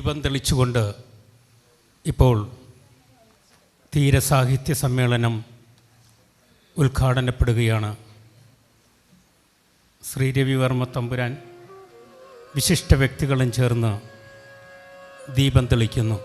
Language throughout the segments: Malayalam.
ദീപം തെളിച്ചുകൊണ്ട് ഇപ്പോൾ തീരസാഹിത്യ സമ്മേളനം ഉദ്ഘാടനപ്പെടുകയാണ്. ശ്രീ രവിവർമ്മ തമ്പുരാൻ വിശിഷ്ട വ്യക്തികളും ചേർന്ന് ദീപം തെളിക്കുന്നു.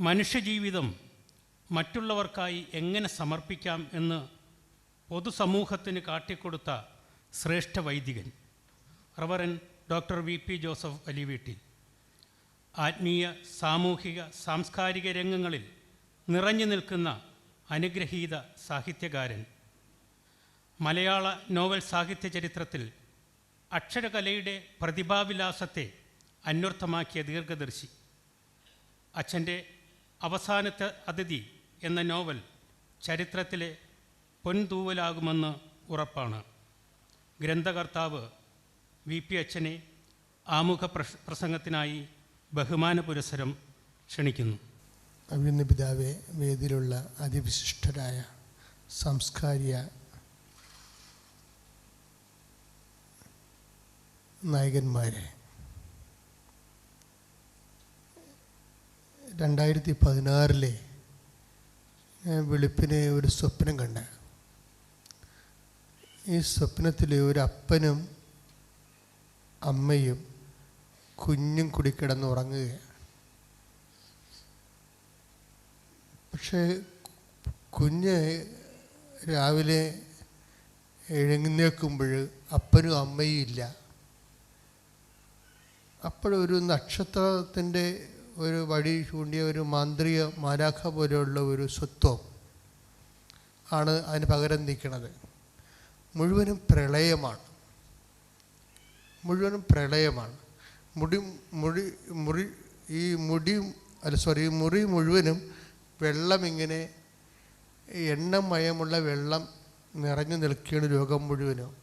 മനുഷ്യജീവിതം മറ്റുള്ളവർക്കായി എങ്ങനെ സമർപ്പിക്കാം എന്ന് പൊതുസമൂഹത്തിന് കാട്ടിക്കൊടുത്ത ശ്രേഷ്ഠ വൈദികൻ reverend doctor V P Joseph അലിവീട്ടിൽ ആത്മീയ സാമൂഹിക സാംസ്കാരിക രംഗങ്ങളിൽ നിറഞ്ഞു നിൽക്കുന്ന അനുഗ്രഹീത സാഹിത്യകാരൻ. മലയാള നോവൽ സാഹിത്യ ചരിത്രത്തിൽ അക്ഷരകലയുടെ പ്രതിഭാവിലാസത്തെ അന്വർത്ഥമാക്കിയ ദീർഘദർശി. അച്ഛന്റെ അവസാനത്തെ അതിഥി എന്ന നോവൽ ചരിത്രത്തിലെ പൊൻതൂവലാകുമെന്ന് ഉറപ്പാണ്. ഗ്രന്ഥകർത്താവ് വി. പി. അച്ഛനെ ആമുഖ പ്രസ പ്രസംഗത്തിനായി ബഹുമാന പുരസ്സരം ക്ഷണിക്കുന്നു. അഭിനന്ദ പിതാവെ വേദിയിലുള്ള അതിവിശിഷ്ടരായ സാംസ്കാരിക നായകന്മാരെ രണ്ടായിരത്തി പതിനാറിലെ വെളുപ്പിനെ ഒരു സ്വപ്നം കണ്ട. ഈ സ്വപ്നത്തിൽ ഒരു അപ്പനും അമ്മയും കുഞ്ഞും കൂടി കിടന്ന് ഉറങ്ങുകയാണ് പക്ഷേ കുഞ്ഞ് രാവിലെ എഴുന്നേൽക്കുമ്പോൾ അപ്പനും അമ്മയും ഇല്ല. അപ്പോഴൊരു നക്ഷത്രത്തിന്റെ ഒരു വഴി ചൂണ്ടിയ ഒരു മാന്ത്രിക മാലാഖ പോലെയുള്ള ഒരു സ്വത്വം ആണ് അതിന് പകരം നിൽക്കുന്നത്. മുഴുവനും പ്രളയമാണ്. മുഴുവനും പ്രളയമാണ്. മുടി മുടി മുറി ഈ മുടി അല്ല സോറി മുറി മുഴുവനും വെള്ളം ഇങ്ങനെ എണ്ണമയമുള്ള വെള്ളം നിറഞ്ഞു നിൽക്കുകയാണ് രോഗം മുഴുവനും.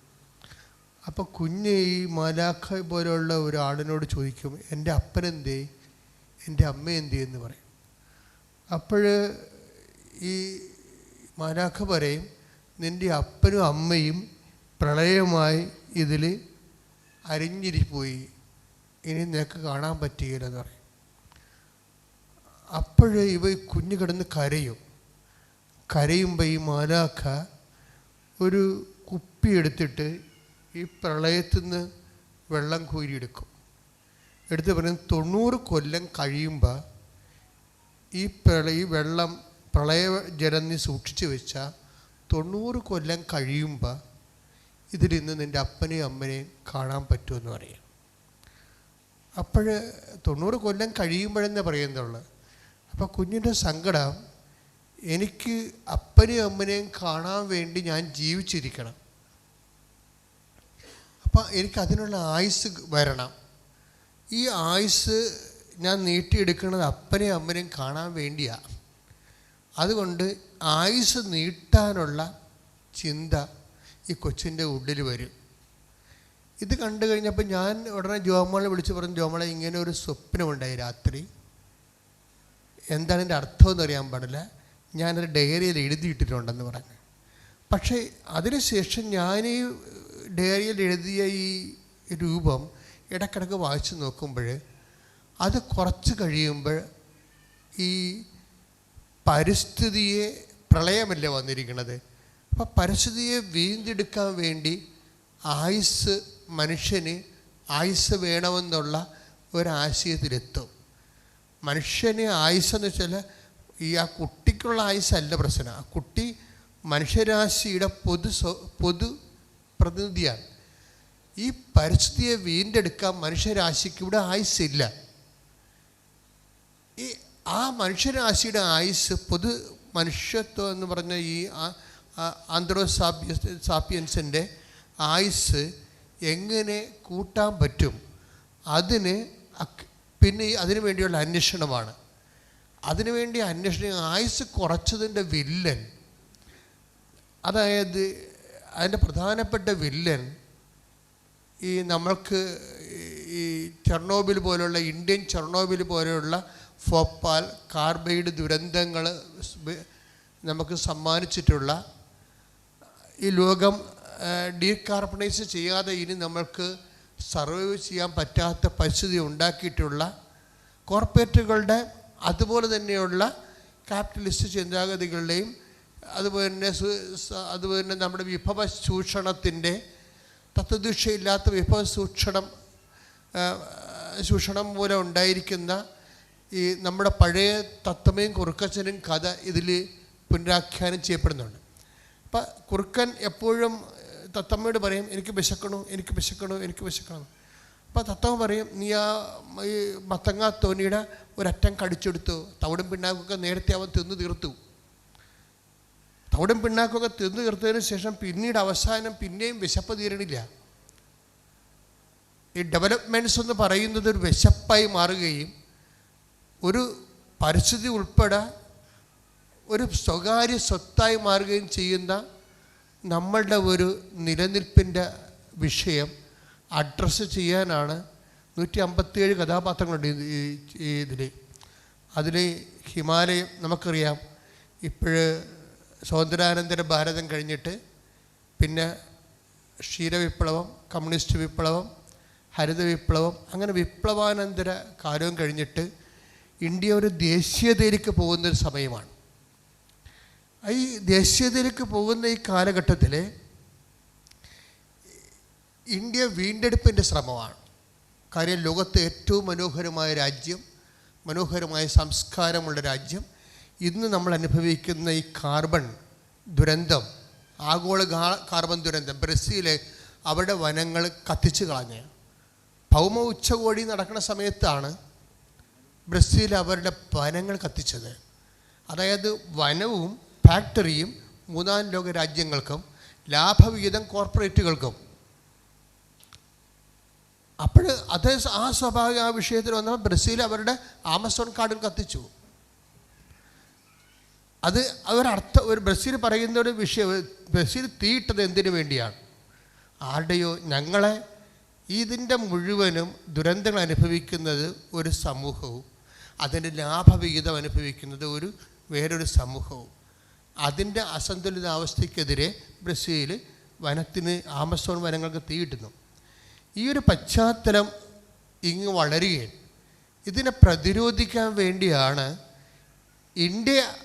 അപ്പോൾ കുഞ്ഞ് ഈ മാലാഖ പോലെയുള്ള ഒരാളിനോട് ചോദിക്കും എന്റെ അപ്പനെന്തേ? എന്റെ അമ്മ എന്ത് എന്ന് പറയും. അപ്പോൾ ഈ മാനാഖ പറയും നിന്റെ അപ്പനും അമ്മയും പ്രളയമായി ഇതിൽ അരിഞ്ഞിരിപ്പോയി. ഇനി നിനക്ക് കാണാൻ പറ്റുകയില്ലെന്ന് പറയും. അപ്പോഴേ ഇവ കുഞ്ഞ് കിടന്ന് കരയും. കരയുമ്പോൾ ഈ മാലാഖ ഒരു കുപ്പി എടുത്തിട്ട് ഈ പ്രളയത്തിൽ നിന്ന് വെള്ളം കോരിയെടുക്കും. എടുത്ത് പറയുന്നത് തൊണ്ണൂറ് കൊല്ലം കഴിയുമ്പോൾ ഈ പ്രളയ വെള്ളം പ്രളയ ജലം സൂക്ഷിച്ചു വെച്ചാൽ തൊണ്ണൂറ് കൊല്ലം കഴിയുമ്പോൾ ഇതിലിന്ന് നിന്റെ അപ്പനെയും അമ്മനെയും കാണാൻ പറ്റുമെന്ന് പറയാം. അപ്പോൾ തൊണ്ണൂറ് കൊല്ലം കഴിയുമ്പോഴെന്നേ പറയുന്നുള്ളു. അപ്പോൾ കുഞ്ഞിന്റെ സങ്കടം എനിക്ക് അപ്പനെയും അമ്മനെയും കാണാൻ വേണ്ടി ഞാൻ ജീവിച്ചിരിക്കണം. അപ്പം എനിക്കതിനുള്ള ആയുസ് വരണം. ഈ ആയുസ് ഞാൻ നീട്ടിയെടുക്കുന്നത് അപ്പനെയും അമ്മനെയും കാണാൻ വേണ്ടിയാണ് അതുകൊണ്ട് ആയുസ് നീട്ടാനുള്ള ചിന്ത ഈ കൊച്ചിന്റെ ഉള്ളിൽ വരും. ഇത് കണ്ടു കഴിഞ്ഞപ്പോൾ ഞാൻ ഉടനെ ജോമോളെ വിളിച്ച് പറഞ്ഞു ജോമോളെ ഇങ്ങനെ ഒരു സ്വപ്നമുണ്ടായി രാത്രി. എന്താണ് എന്റെ അർത്ഥം എന്ന് അറിയാൻ പാടില്ല. ഞാനൊരു ഡയറിയിൽ എഴുതിയിട്ടിട്ടുണ്ടെന്ന് പറഞ്ഞു. പക്ഷേ അതിനുശേഷം ഞാൻ ഈ ഡയറിയിൽ എഴുതിയ ഈ രൂപം ഇടക്കിടക്ക് വായിച്ചു നോക്കുമ്പോൾ അത് കുറച്ച് കഴിയുമ്പോൾ ഈ പരിസ്ഥിതിയെ പ്രളയമല്ലേ വന്നിരിക്കുന്നത്? അപ്പോൾ പരിസ്ഥിതിയെ വീണ്ടെടുക്കാൻ വേണ്ടി ആയുസ് മനുഷ്യന് ആയുസ് വേണമെന്നുള്ള ഒരാശയത്തിലെത്തും. മനുഷ്യന് ആയുസ്സെന്ന് വെച്ചാൽ ഈ ആ കുട്ടിക്കുള്ള ആയുസ്സല്ല പ്രശ്നം. ആ കുട്ടി മനുഷ്യരാശിയുടെ പൊതു പൊതു പ്രതിനിധിയാണ്. ഈ പരിസ്ഥിതിയെ വീണ്ടെടുക്കാൻ മനുഷ്യരാശിക്ക് ഇവിടെ ആയുസ്സില്ല. ഈ ആ മനുഷ്യരാശിയുടെ ആയുസ് പൊതു മനുഷ്യത്വം എന്ന് പറഞ്ഞ ഈ ആന്ത്രോസാപ്യ സാപ്പിയൻസിന്റെ ആയുസ് എങ്ങനെ കൂട്ടാൻ പറ്റും? അതിന് പിന്നെ അതിനു വേണ്ടിയുള്ള അന്വേഷണമാണ്. അതിനുവേണ്ടി അന്വേഷണം ആയുസ് കുറച്ചതിന്റെ വില്ലൻ അതായത് അതിന്റെ പ്രധാനപ്പെട്ട വില്ലൻ ഈ നമ്മൾക്ക് ഈ ചെർണോബിൽ പോലുള്ള ഇന്ത്യൻ ചെർണോബിൽ പോലെയുള്ള ഫോപ്പാൽ കാർബൈഡ് ദുരന്തങ്ങൾ നമുക്ക് സമ്മാനിച്ചിട്ടുള്ള ഈ ലോകം ഡീകാർബണൈസ് ചെയ്യാതെ ഇനി നമ്മൾക്ക് സർവൈവ് ചെയ്യാൻ പറ്റാത്ത പരിസ്ഥിതി ഉണ്ടാക്കിയിട്ടുള്ള കോർപ്പറേറ്റുകളുടെ അതുപോലെ തന്നെയുള്ള ക്യാപിറ്റലിസ്റ്റ് ചിന്താഗതികളുടെയും അതുപോലെ തന്നെ അതുപോലെ തന്നെ നമ്മുടെ വിഭവ ചൂഷണത്തിന്റെ തത്വദീക്ഷയില്ലാത്ത വിഭവ സൂക്ഷണം ആ, ചൂഷണം മൂലം ഉണ്ടായിരിക്കുന്ന ഈ നമ്മുടെ പഴയ തത്വമയും കുറുക്കച്ചനും കഥ ഇതിൽ പുനരാഖ്യാനം ചെയ്യപ്പെടുന്നുണ്ട്. അപ്പം കുറുക്കൻ എപ്പോഴും തത്തമ്മയോട് പറയും എനിക്ക് വിശക്കണു എനിക്ക് വിശക്കണു എനിക്ക് വിശക്കണം. അപ്പോൾ തത്തമ്മ പറയും നീ ആ ഈ മത്തങ്ങ തോണിയുടെ ഒരറ്റം കടിച്ചെടുത്തു തവിടും പിണ്ണാക്കൊക്കെ നേരത്തെ അവൻ തിന്നു തീർത്തു. തവിടും പിണ്ണാക്കൊക്കെ തിന്നു തീർത്തതിന് ശേഷം പിന്നീട് അവസാനം പിന്നെയും വിശപ്പ് തീരണില്ല. ഈ ഡെവലപ്മെന്റ്സ് എന്ന് പറയുന്നത് ഒരു വിശപ്പായി മാറുകയും ഒരു പരിസ്ഥിതി ഉൾപ്പെടെ ഒരു സ്വകാര്യ സ്വത്തായി മാറുകയും ചെയ്യുന്ന നമ്മളുടെ ഒരു നിലനിൽപ്പിന്റെ വിഷയം അഡ്രസ്സ് ചെയ്യാനാണ് നൂറ്റി അമ്പത്തിയേഴ് കഥാപാത്രങ്ങളുണ്ട് ഈ- ഇതിൽ അതിൽ ഹിമാലയം നമുക്കറിയാം. ഇപ്പോഴ് സ്വാതന്ത്ര്യാനന്തര ഭാരതം കഴിഞ്ഞിട്ട് പിന്നെ ക്ഷീരവിപ്ലവം കമ്മ്യൂണിസ്റ്റ് വിപ്ലവം ഹരിത വിപ്ലവം അങ്ങനെ വിപ്ലവാനന്തര കാലവും കഴിഞ്ഞിട്ട് ഇന്ത്യ ഒരു ദേശീയതയിലേക്ക് പോകുന്നൊരു സമയമാണ്. ഈ ദേശീയതയിലേക്ക് പോകുന്ന ഈ കാലഘട്ടത്തിൽ ഇന്ത്യ വീണ്ടെടുപ്പിന്റെ ശ്രമമാണ്. കാര്യം ലോകത്തെ ഏറ്റവും മനോഹരമായ രാജ്യം മനോഹരമായ സംസ്കാരമുള്ള രാജ്യം ഇന്ന് നമ്മൾ അനുഭവിക്കുന്ന ഈ കാർബൺ ദുരന്തം ആഗോള കാർബൺ ദുരന്തം ബ്രസീൽ അവരുടെ വനങ്ങൾ കത്തിച്ചു കളഞ്ഞ. ഭൗമ ഉച്ചകോടി നടക്കുന്ന സമയത്താണ് ബ്രസീൽ അവരുടെ വനങ്ങൾ കത്തിച്ചത്. അതായത് വനവും ഫാക്ടറിയും മൂന്നാം ലോക രാജ്യങ്ങൾക്കും ലാഭവിഹിതം കോർപ്പറേറ്റുകൾക്കും. അപ്പോൾ അത് ആ സ്വാഭാവിക ആ വിഷയത്തിൽ വന്നപ്പോൾ ബ്രസീൽ അവരുടെ ആമസോൺ കാർഡിൽ കത്തിച്ചു. അത് അതൊരർത്ഥം ഒരു ബ്രസീൽ പറയുന്ന ഒരു വിഷയം ബ്രസീൽ തീയിട്ടത് എന്തിനു വേണ്ടിയാണ്? ആരുടെയോ ഞങ്ങളെ ഇതിന്റെ മുഴുവനും ദുരന്തങ്ങൾ അനുഭവിക്കുന്നത് ഒരു സമൂഹവും അതിന്റെ ലാഭവിഹിതം അനുഭവിക്കുന്നത് ഒരു വേറൊരു സമൂഹവും. അതിന്റെ അസന്തുലിതാവസ്ഥയ്ക്കെതിരെ ബ്രസീൽ വനത്തിന് ആമസോൺ വനങ്ങൾക്ക് തീയിട്ടുന്നു ഈ ഒരു പശ്ചാത്തലം ഇങ്ങ് വളരുകയാണ്. ഇതിനെ പ്രതിരോധിക്കാൻ വേണ്ടിയാണ് ഇന്ത്യ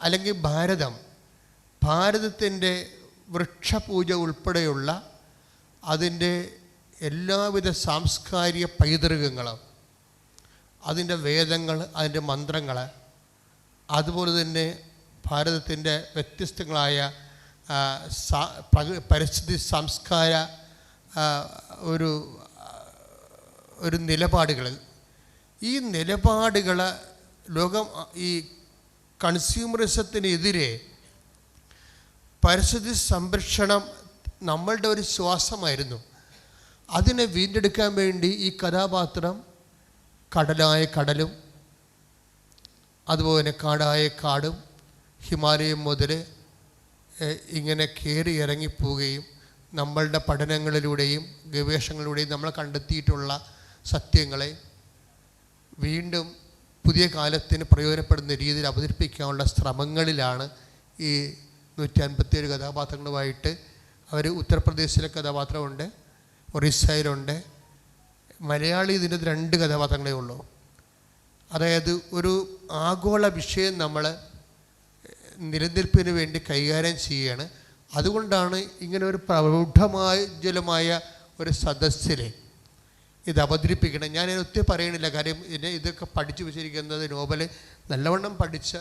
അല്ലെങ്കിൽ ഭാരതം ഭാരതത്തിന്റെ വൃക്ഷപൂജ ഉൾപ്പെടെയുള്ള അതിന്റെ എല്ലാവിധ സാംസ്കാരിക പൈതൃകങ്ങളും അതിന്റെ വേദങ്ങൾ അതിന്റെ മന്ത്രങ്ങൾ അതുപോലെ തന്നെ ഭാരതത്തിന്റെ വ്യത്യസ്തങ്ങളായ പരിസ്ഥിതി സംസ്കാര ഒരു ഒരു നിലപാടുകൾ ഈ നിലപാടുകൾ ലോകം ഈ കൺസ്യൂമറിസത്തിനെതിരെ പരിസ്ഥിതി സംരക്ഷണം നമ്മളുടെ ഒരു ശ്വാസമായിരുന്നു. അതിനെ വീണ്ടെടുക്കാൻ വേണ്ടി ഈ കഥാപാത്രം കടലായ കടലും അതുപോലെ കാടായ കാടും ഹിമാലയം മുതൽ ഇങ്ങനെ കയറി ഇറങ്ങിപ്പോവുകയും നമ്മളുടെ പഠനങ്ങളിലൂടെയും ഗവേഷണങ്ങളിലൂടെയും നമ്മൾ കണ്ടെത്തിയിട്ടുള്ള സത്യങ്ങളെ വീണ്ടും പുതിയ കാലത്തിന് പ്രയോജനപ്പെടുന്ന രീതിയിൽ അവതരിപ്പിക്കാനുള്ള ശ്രമങ്ങളിലാണ് ഈ നൂറ്റി അൻപത്തിയേഴ് കഥാപാത്രങ്ങളുമായിട്ട്. അവർ ഉത്തർപ്രദേശിലെ കഥാപാത്രമുണ്ട് ഒറീസയിലുണ്ട് മലയാളി ഇതിന്റെ രണ്ട് കഥാപാത്രങ്ങളേ ഉള്ളൂ. അതായത് ഒരു ആഗോള വിഷയം നമ്മൾ നിലനിൽപ്പിന് വേണ്ടി കൈകാര്യം ചെയ്യുകയാണ്. അതുകൊണ്ടാണ് ഇങ്ങനെ ഒരു പ്രൗഢമായ ജലമായ ഒരു സദസ്സിലെ ഇത് അവതരിപ്പിക്കണം. ഞാൻ ഒത്തിരി പറയണില്ല. കാര്യം ഇതിനെ ഇതൊക്കെ പഠിച്ചു വെച്ചിരിക്കുന്നത് നോവൽ നല്ലവണ്ണം പഠിച്ച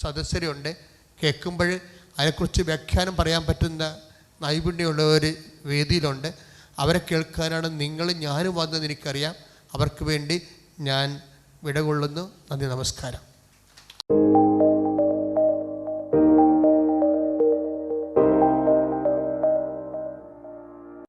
സദസ്യരുണ്ട് കേൾക്കുമ്പോൾ അതിനെക്കുറിച്ച് വ്യാഖ്യാനം പറയാൻ പറ്റുന്ന നൈപുണ്യമുള്ളവർ വേദിയിലുണ്ട്. അവരെ കേൾക്കാനാണ് നിങ്ങൾ ഞാനും വന്നത് എനിക്കറിയാം. അവർക്ക് വേണ്ടി ഞാൻ വിടകൊള്ളുന്നു. നന്ദി നമസ്കാരം.